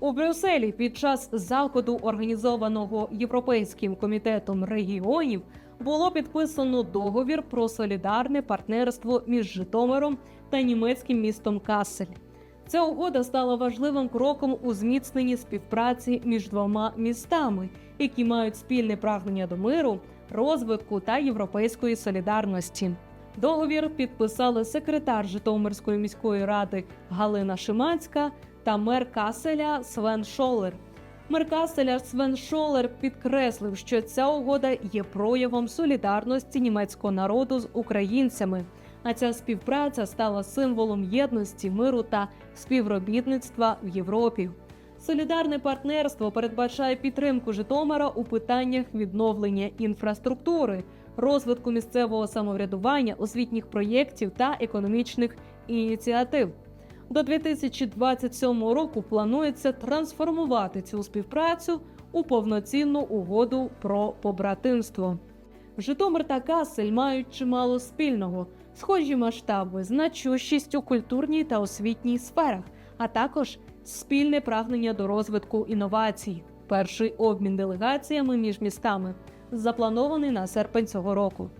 У Брюсселі під час заходу, організованого Європейським комітетом регіонів, було підписано договір про солідарне партнерство між Житомиром та німецьким містом Кассель. Ця угода стала важливим кроком у зміцненні співпраці між двома містами, які мають спільне прагнення до миру, розвитку та європейської солідарності. Договір підписали секретар Житомирської міської ради Галина Шиманська та мер Каселя Свен Шолер. Мер Каселя Свен Шолер підкреслив, що ця угода є проявом солідарності німецького народу з українцями. А ця співпраця стала символом єдності, миру та співробітництва в Європі. Солідарне партнерство передбачає підтримку Житомира у питаннях відновлення інфраструктури, розвитку місцевого самоврядування, освітніх проєктів та економічних ініціатив. До 2027 року планується трансформувати цю співпрацю у повноцінну угоду про побратимство. Житомир та Касель мають чимало спільного, схожі масштаби, значущість у культурній та освітній сферах, а також спільне прагнення до розвитку інновацій. Перший обмін делегаціями між містами запланований на серпень цього року.